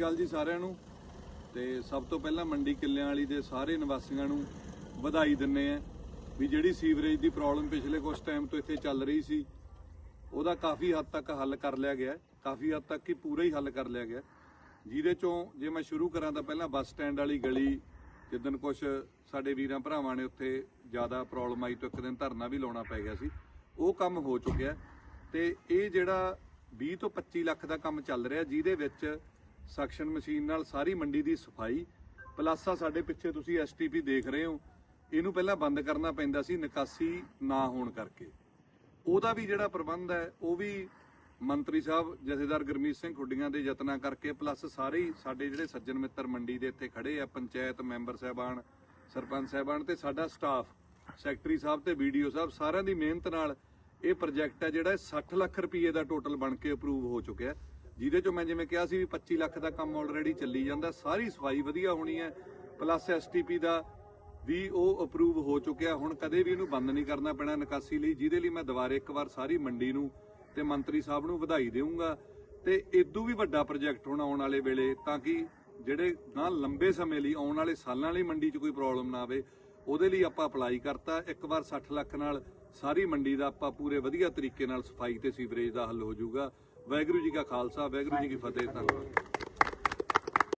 ਅਕਾਲ ਜੀ ਸਾਰਿਆਂ ਨੂੰ। ਤੇ ਸਭ ਤੋਂ ਪਹਿਲਾਂ ਮੰਡੀ ਕਿੱਲਿਆਂ ਵਾਲੀ ਦੇ ਸਾਰੇ ਨਿਵਾਸੀਆਂ ਨੂੰ ਵਧਾਈ ਦਿੰਨੇ ਆ ਵੀ ਜਿਹੜੀ ਸੀਵਰੇਜ ਦੀ ਪ੍ਰੋਬਲਮ ਪਿਛਲੇ ਕੁਝ ਟਾਈਮ ਤੋਂ ਇੱਥੇ ਚੱਲ ਰਹੀ ਸੀ, ਉਹਦਾ ਕਾਫੀ ਹੱਦ ਤੱਕ ਹੱਲ ਕਰ ਲਿਆ ਗਿਆ। ਕਾਫੀ ਹੱਦ ਤੱਕ ਕਿ ਪੂਰਾ ਹੀ ਹੱਲ ਕਰ ਲਿਆ ਗਿਆ। ਜਿਹਦੇ ਚੋਂ ਜੇ ਮੈਂ ਸ਼ੁਰੂ ਕਰਾਂ ਤਾਂ ਪਹਿਲਾਂ ਬੱਸ ਸਟੈਂਡ ਵਾਲੀ ਗਲੀ ਜਿੱਦਨ ਕੁਝ ਸਾਡੇ ਵੀਰਾਂ ਭਰਾਵਾਂ ਨੇ ਉੱਥੇ ਜ਼ਿਆਦਾ ਪ੍ਰੋਬਲਮ ਆਈ ਤੋਂ ਇੱਕ ਦਿਨ ਧਰਨਾ ਵੀ ਲਾਉਣਾ ਪੈ ਗਿਆ ਸੀ। ਉਹ ਕੰਮ ਹੋ ਚੁੱਕਿਆ। ਤੇ ਇਹ ਜਿਹੜਾ 20 ਤੋਂ 25 ਲੱਖ ਦਾ ਕੰਮ ਚੱਲ ਰਿਹਾ, ਜਿਹਦੇ ਵਿੱਚ ਸਕਸ਼ਨ ਮਸ਼ੀਨ ਨਾਲ ਸਾਰੀ ਮੰਡੀ ਦੀ ਸਫ਼ਾਈ, ਪਲੱਸ ਸਾਡੇ ਪਿੱਛੇ ਤੁਸੀਂ ਐਸਟੀਪੀ ਦੇਖ ਰਹੇ ਹੋ। ਇਹਨੂੰ ਪਹਿਲਾਂ ਬੰਦ ਕਰਨਾ ਪੈਂਦਾ ਸੀ, ਨਿਕਾਸੀ ਨਾ ਹੋਣ ਕਰਕੇ। ਉਹਦਾ ਵੀ ਜਿਹੜਾ ਪ੍ਰਬੰਧ ਹੈ, ਉਹ ਵੀ ਮੰਤਰੀ ਸਾਹਿਬ ਜਥੇਦਾਰ ਗੁਰਮੀਤ ਸਿੰਘ ਖੁੱਡੀਆਂ ਦੇ ਯਤਨਾਂ ਕਰਕੇ, ਪਲੱਸ ਸਾਰੇ ਸਾਡੇ ਜਿਹੜੇ ਸੱਜਣ ਮਿੱਤਰ ਮੰਡੀ ਦੇ ਇੱਥੇ ਖੜੇ ਆ, ਪੰਚਾਇਤ ਮੈਂਬਰ ਸਾਹਿਬਾਨ, ਸਰਪੰਚ ਸਾਹਿਬਾਨ ਤੇ ਸਾਡਾ ਸਟਾਫ, ਸੈਕਟਰੀ ਸਾਹਿਬ ਤੇ ਵੀਡੀਓ ਸਾਹਿਬ, ਸਾਰਿਆਂ ਦੀ ਮਿਹਨਤ ਨਾਲ ਇਹ ਪ੍ਰੋਜੈਕਟ ਹੈ ਜਿਹੜਾ ਇਹ 60 ਲੱਖ ਰੁਪਏ ਦਾ ਟੋਟਲ ਬਣ ਕੇ ਅਪਰੂਵ ਹੋ ਚੁੱਕਿਆ। ਜਿਹਦੇ ਚੋਂ ਮੈਂ ਜਿਵੇਂ ਕਿਹਾ ਸੀ ਵੀ 25 ਲੱਖ ਦਾ ਕੰਮ ਆਲਰੇਡੀ ਚੱਲੀ ਜਾਂਦਾ, ਸਾਰੀ ਸਫ਼ਾਈ ਵਧੀਆ ਹੋਣੀ ਹੈ ਪਲੱਸ ਐਸਟੀਪੀ ਦਾ ਵੀ ਉਹ ਅਪਰੂਵ ਹੋ ਚੁੱਕਿਆ। ਹੁਣ ਕਦੇ ਵੀ ਇਹਨੂੰ ਬੰਦ ਨਹੀਂ ਕਰਨਾ ਪੈਣਾ ਨਿਕਾਸੀ ਲਈ, ਜਿਹਦੇ ਲਈ ਮੈਂ ਦੁਬਾਰੇ ਇੱਕ ਵਾਰ ਸਾਰੀ ਮੰਡੀ ਨੂੰ ਤੇ ਮੰਤਰੀ ਸਾਹਿਬ ਨੂੰ ਵਧਾਈ ਦੇਵਾਂਗਾ ਤੇ ਇਦੋਂ ਵੀ ਵੱਡਾ ਪ੍ਰੋਜੈਕਟ ਹੁਣ ਆਉਣ ਵਾਲੇ ਵੇਲੇ, ਤਾਂ ਕਿ ਜਿਹੜੇ ਨਾ ਲੰਬੇ ਸਮੇਂ ਲਈ, ਆਉਣ ਵਾਲੇ ਸਾਲਾਂ ਲਈ ਮੰਡੀ 'ਚ ਕੋਈ ਪ੍ਰੋਬਲਮ ਨਾ ਆਵੇ, ਉਹਦੇ ਲਈ ਆਪਾਂ ਅਪਲਾਈ ਕਰਤਾ। ਇੱਕ ਵਾਰ 60 ਲੱਖ ਨਾਲ ਸਾਰੀ ਮੰਡੀ ਦਾ ਆਪਾਂ ਪੂਰੇ ਵਧੀਆ ਤਰੀਕੇ ਨਾਲ ਸਫ਼ਾਈ ਤੇ ਸੀਵਰੇਜ ਦਾ ਹੱਲ ਹੋ ਜਾਊਗਾ। ਵਾਹਿਗੁਰੂ ਜੀ ਕਾ ਖਾਲਸਾ ਵਾਹਿਗੁਰੂ ਜੀ ਕੀ ਫਤਿਹ ਧੰਨਵਾਦ।